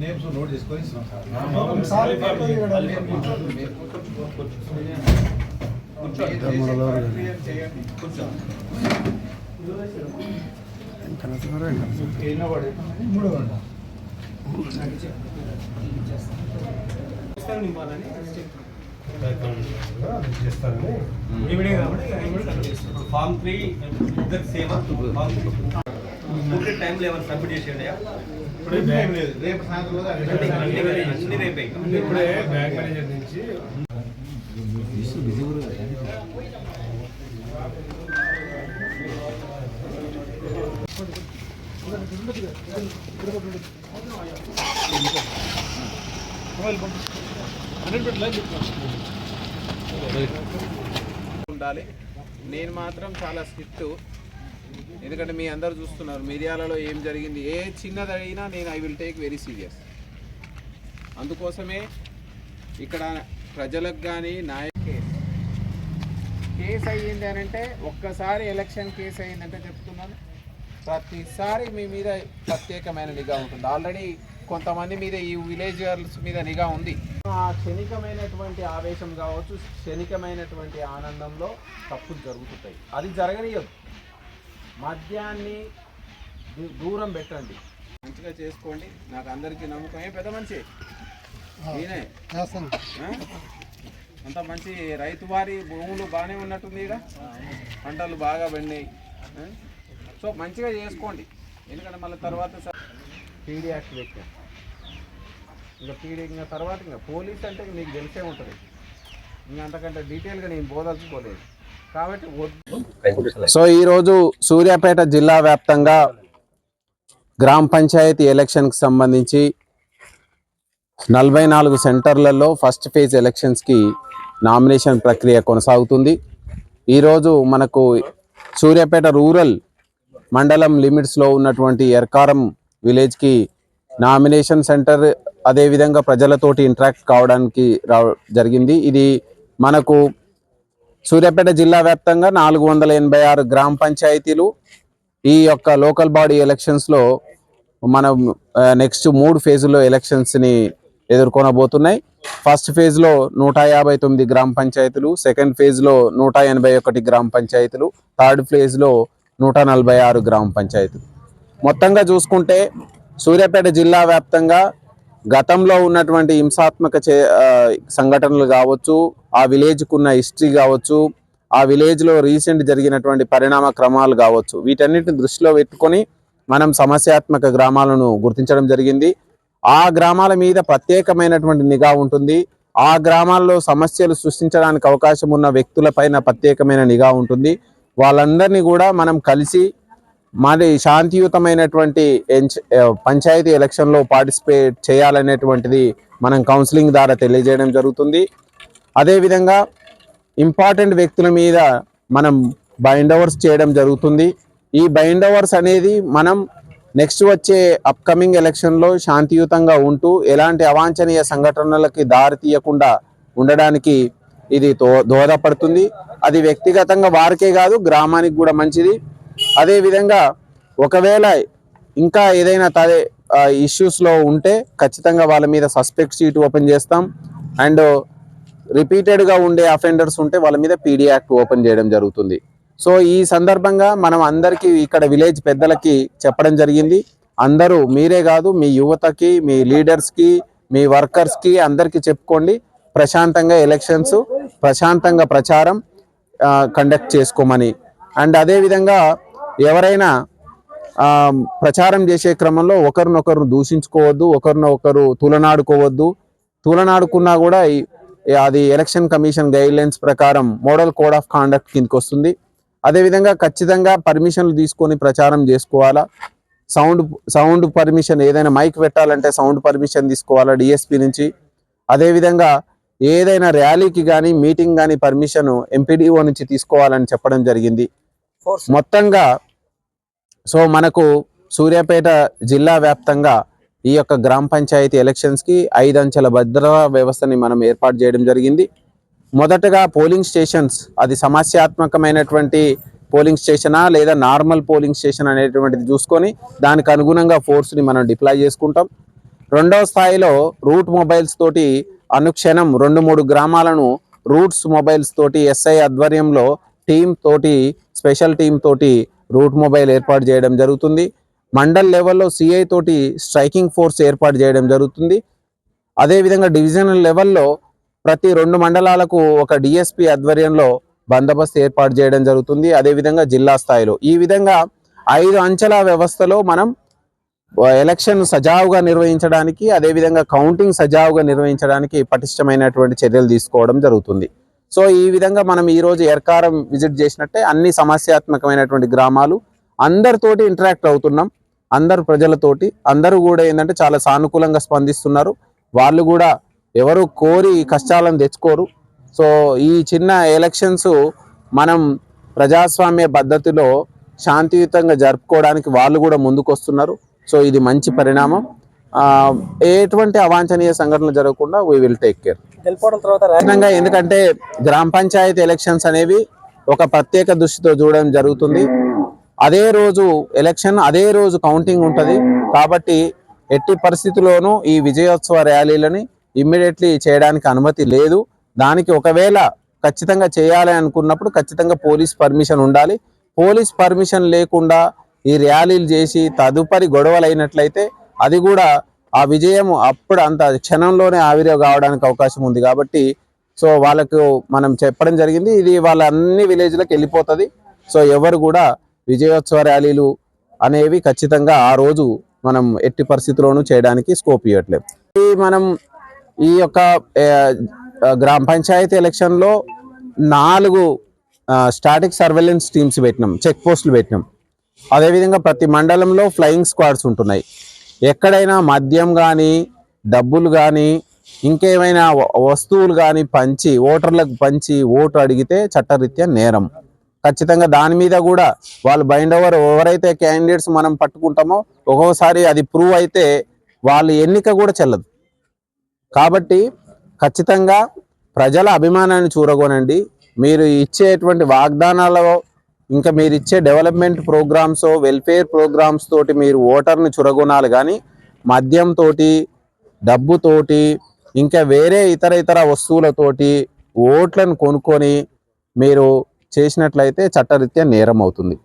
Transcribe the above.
Names note చేసుకొని ఇస్తున్నాం sir. Form three ఇద్దరు సేమ్ ఫామ్ పూర్తి టైం లెవెన్ సబ్మిట్ చేసేయండి. రేపు. సాయంత్రం అన్ని రేపే. ఇప్పుడే బ్యాంక్ మేనేజర్ నుంచి ఉండాలి. నేను మాత్రం చాలా స్ట్రిక్ట్. ఎందుకంటే మీ అందరు చూస్తున్నారు మీడియాలలో ఏం జరిగింది ఏ చిన్నదైనా నేను I will take very serious. అందుకోసమే ఇక్కడ ప్రజలకు కానీ నాయక కేసు అయ్యింది అని అంటే ఒక్కసారి ఎలక్షన్ కేసు అయ్యిందంటే చెప్తున్నాను. ప్రతిసారి మీ మీద ప్రత్యేకమైన నిఘా ఉంటుంది. ఆల్రెడీ కొంతమంది మీద ఈ విలేజర్స్ మీద నిఘా ఉంది. ఆ క్షణికమైనటువంటి ఆవేశం కావచ్చు క్షణికమైనటువంటి ఆనందంలో తప్పులు జరుగుతుంటాయి. అది జరగనియదు. మద్యాన్ని దూరం పెట్టండి. మంచిగా చేసుకోండి. నాకు అందరికీ నమ్మకం. ఏ పెద్ద మనిషి? ఆ? అంత మంచి రైతు వారి భూములు బాగానే ఉన్నట్టుంది ఇక్కడ పంటలు బాగా పండినాయి? సో మంచిగా చేసుకోండి. ఎందుకంటే మళ్ళీ తర్వాత పీడీ యాక్ట్ పెట్టాం. ఇంకా పీడీ ఇంకా తర్వాత ఇంకా పోలీస్ అంటే మీకు తెలిసే ఉంటుంది. ఇంకా అంతకంటే డీటెయిల్గా నేను బోదలుచుకోలేదు. కాబట్టి సో ఈరోజు సూర్యాపేట జిల్లా వ్యాప్తంగా గ్రామ పంచాయతీ ఎలక్షన్కి సంబంధించి నలభై నాలుగు సెంటర్లలో ఫస్ట్ ఫేజ్ ఎలక్షన్స్కి నామినేషన్ ప్రక్రియ కొనసాగుతుంది. ఈరోజు మనకు సూర్యాపేట రూరల్ మండలం లిమిట్స్లో ఉన్నటువంటి ఎర్కారం విలేజ్కి నామినేషన్ సెంటర్ అదేవిధంగా ప్రజలతోటి ఇంటరాక్ట్ కావడానికి రా జరిగింది. ఇది మనకు సూర్యాపేట జిల్లా వ్యాప్తంగా నాలుగు వందల ఎనభై ఆరు గ్రామ పంచాయతీలు. ఈ యొక్క లోకల్ బాడీ ఎలక్షన్స్లో మనం నెక్స్ట్ మూడు ఫేజుల్లో ఎలక్షన్స్ని ఎదుర్కొనబోతున్నాయి. ఫస్ట్ ఫేజ్లో నూట యాభై తొమ్మిది గ్రామ పంచాయతీలు సెకండ్ ఫేజ్లో నూట ఎనభై ఒకటి గ్రామ పంచాయతీలు థర్డ్ ఫేజ్లో నూట నలభై ఆరు గ్రామ పంచాయతీలు. మొత్తంగా చూసుకుంటే సూర్యాపేట జిల్లా వ్యాప్తంగా గతంలో ఉన్నటువంటి హింసాత్మక చే సంఘటనలు కావచ్చు ఆ విలేజ్కు ఉన్న హిస్టరీ కావచ్చు ఆ విలేజ్లో రీసెంట్ జరిగినటువంటి పరిణామ క్రమాలు కావచ్చు వీటన్నిటిని దృష్టిలో పెట్టుకొని మనం సమస్యాత్మక గ్రామాలను గుర్తించడం జరిగింది. ఆ గ్రామాల మీద ప్రత్యేకమైనటువంటి నిఘా ఉంటుంది. ఆ గ్రామాల్లో సమస్యలు సృష్టించడానికి అవకాశం ఉన్న వ్యక్తులపైన ప్రత్యేకమైన నిఘా ఉంటుంది. వాళ్ళందరినీ కూడా మనం కలిసి మరి శాంతియుతమైనటువంటి పంచాయతీ ఎలక్షన్లో పార్టిసిపేట్ చేయాలనేటువంటిది మనం కౌన్సిలింగ్ ద్వారా తెలియజేయడం జరుగుతుంది. అదేవిధంగా ఇంపార్టెంట్ వ్యక్తుల మీద మనం బైండ్వర్స్ చేయడం జరుగుతుంది. ఈ బైండ్వర్స్ అనేది మనం నెక్స్ట్ వచ్చే అప్కమింగ్ ఎలక్షన్లో శాంతియుతంగా ఉంటూ ఎలాంటి అవాంఛనీయ సంఘటనలకి దారి తీయకుండా ఉండడానికి ఇది దో దోహదపడుతుంది. అది వ్యక్తిగతంగా వారికే కాదు గ్రామానికి కూడా మంచిది. అదేవిధంగా ఒకవేళ ఇంకా ఏదైనా తదే ఇష్యూస్లో ఉంటే ఖచ్చితంగా వాళ్ళ మీద సస్పెక్ట్ షీట్ ఓపెన్ చేస్తాం. అండ్ రిపీటెడ్గా ఉండే అఫెండర్స్ ఉంటే వాళ్ళ మీద పీడీ యాక్ట్ ఓపెన్ చేయడం జరుగుతుంది. సో ఈ సందర్భంగా మనం అందరికీ ఇక్కడ విలేజ్ పెద్దలకి చెప్పడం జరిగింది. అందరూ మీరే కాదు మీ యువతకి మీ లీడర్స్కి మీ వర్కర్స్కి అందరికీ చెప్పుకోండి. ప్రశాంతంగా ఎలక్షన్స్ ప్రశాంతంగా ప్రచారం కండక్ట్ చేసుకోమని. అండ్ అదేవిధంగా ఎవరైనా ప్రచారం చేసే క్రమంలో ఒకరినొకరు దూషించుకోవద్దు ఒకరినొకరు తులనాడుకోవద్దు. తులనాడుకున్నా కూడా ఈ- అది ఎలక్షన్ కమిషన్ గైడ్లైన్స్ ప్రకారం మోడల్ కోడ్ ఆఫ్ కాండక్ట్ కిందకి వస్తుంది అదేవిధంగా ఖచ్చితంగా పర్మిషన్లు తీసుకొని ప్రచారం చేసుకోవాలా? సౌండ్ సౌండ్ పర్మిషన్ ఏదైనా మైక్ పెట్టాలంటే సౌండ్ పర్మిషన్ తీసుకోవాలా డిఎస్పి నుంచి? అదేవిధంగా ఏదైనా ర్యాలీకి కానీ మీటింగ్ కానీ పర్మిషన్ ఎంపీడీఓ నుంచి తీసుకోవాలని చెప్పడం జరిగింది. మొత్తంగా సో మనకు సూర్యాపేట జిల్లా వ్యాప్తంగా ఈ యొక్క గ్రామ పంచాయతీ ఎలక్షన్స్కి ఐదు అంచెల భద్రతా వ్యవస్థని మనం ఏర్పాటు చేయడం జరిగింది. మొదటగా పోలింగ్ స్టేషన్స్ అది సమస్యాత్మకమైనటువంటి పోలింగ్ స్టేషనా లేదా నార్మల్ పోలింగ్ స్టేషన్ అనేటువంటిది చూసుకొని దానికి అనుగుణంగా ఫోర్స్ని మనం డిప్లాయ్ చేసుకుంటాం. రెండవ స్థాయిలో రూట్ మొబైల్స్ తోటి అనుక్షణం రెండు మూడు గ్రామాలను రూట్స్ మొబైల్స్ తోటి ఎస్ఐ ఆధ్వర్యంలో టీం తోటి స్పెషల్ టీం తోటి రూట్ మొబైల్ ఏర్పాటు చేయడం జరుగుతుంది. మండల్ లెవెల్లో సిఐ తోటి స్ట్రైకింగ్ ఫోర్స్ ఏర్పాటు చేయడం జరుగుతుంది. అదేవిధంగా డివిజనల్ లెవెల్లో ప్రతి రెండు మండలాలకు ఒక డిఎస్పి ఆధ్వర్యంలో బందోబస్తు ఏర్పాటు చేయడం జరుగుతుంది. అదేవిధంగా జిల్లా స్థాయిలో. ఈ విధంగా ఐదు అంచెల వ్యవస్థలో మనం ఎలక్షన్ సజావుగా నిర్వహించడానికి అదేవిధంగా కౌంటింగ్ సజావుగా నిర్వహించడానికి పటిష్టమైనటువంటి చర్యలు తీసుకోవడం జరుగుతుంది. సో ఈ విధంగా మనం ఈరోజు ఎర్కారం విజిట్ చేసినట్టే అన్ని సమస్యాత్మకమైనటువంటి గ్రామాలు అందరితోటి ఇంటరాక్ట్ అవుతున్నాం. అందరు ప్రజలతోటి అందరూ కూడా ఏంటంటే చాలా సానుకూలంగా స్పందిస్తున్నారు. వాళ్ళు కూడా ఎవరు కోరి కష్టాలను తెచ్చుకోరు. సో ఈ చిన్న ఎలక్షన్స్ మనం ప్రజాస్వామ్య పద్ధతిలో శాంతియుతంగా జరుపుకోవడానికి వాళ్ళు కూడా ముందుకు వస్తున్నారు సో ఇది మంచి పరిణామం. ఎటువంటి అవాంఛనీయ సంఘటనలు జరగకుండా వీ విల్ టేక్ కేర్ గెలిపోవడం తర్వాత ఎందుకంటే గ్రామ పంచాయతీ ఎలక్షన్స్ అనేవి ఒక ప్రత్యేక దృష్టితో చూడడం జరుగుతుంది. అదే రోజు ఎలక్షన్ అదే రోజు కౌంటింగ్ ఉంటుంది. కాబట్టి ఎట్టి పరిస్థితుల్లోనూ ఈ విజయోత్సవ ర్యాలీలని ఇమ్మీడియట్లీ చేయడానికి అనుమతి లేదు. దానికి ఒకవేళ ఖచ్చితంగా చేయాలి అనుకున్నప్పుడు ఖచ్చితంగా పోలీస్ పర్మిషన్ ఉండాలి. పోలీస్ పర్మిషన్ లేకుండా ఈ ర్యాలీలు చేసి తదుపరి గొడవలు అయినట్లయితే అది కూడా ఆ విజయం అప్పుడు అంత క్షణంలోనే ఆవిరి కావడానికి అవకాశం ఉంది కాబట్టి సో వాళ్ళకు మనం చెప్పడం జరిగింది. ఇది వాళ్ళ అన్ని విలేజ్లకు వెళ్ళిపోతుంది. సో ఎవరు కూడా విజయోత్సవ ర్యాలీలు అనేవి ఖచ్చితంగా ఆ రోజు మనం ఎట్టి పరిస్థితుల్లోనూ చేయడానికి స్కోప్ ఇవ్వట్లేదు. మనం ఈ యొక్క గ్రామ పంచాయతీ ఎలక్షన్లో నాలుగు స్టాటిక్ సర్వేలెన్స్ టీమ్స్ పెట్టినాం చెక్ పోస్టులు పెట్టినాం. అదేవిధంగా ప్రతి మండలంలో ఫ్లయింగ్ స్క్వాడ్స్ ఉంటున్నాయి. ఎక్కడైనా మద్యం కానీ డబ్బులు కానీ ఇంకేమైనా వస్తువులు కానీ పంచి ఓటర్లకు పంచి ఓటు అడిగితే చట్టరీత్యా నేరం. ఖచ్చితంగా దాని మీద కూడా వాళ్ళు బైండ్ ఓవర్ ఎవరైతే క్యాండిడేట్స్ మనం పట్టుకుంటామో ఒక్కోసారి అది ప్రూవ్ అయితే వాళ్ళు ఎన్నిక కూడా చెల్లదు. కాబట్టి ఖచ్చితంగా ప్రజల అభిమానాన్ని చూరగొనండి. మీరు ఇచ్చేటువంటి వాగ్దానాలలో ఇంకా మీరు ఇచ్చే డెవలప్మెంట్ ప్రోగ్రామ్స్ వెల్ఫేర్ ప్రోగ్రామ్స్ తోటి మీరు ఓటర్ని చురగొనాలి. కానీ మద్యంతో డబ్బుతోటి ఇంకా వేరే ఇతర ఇతర వస్తువులతోటి ఓట్లను కొనుక్కొని మీరు చేసినట్లయితే చట్టరీత్యా నేరం అవుతుంది.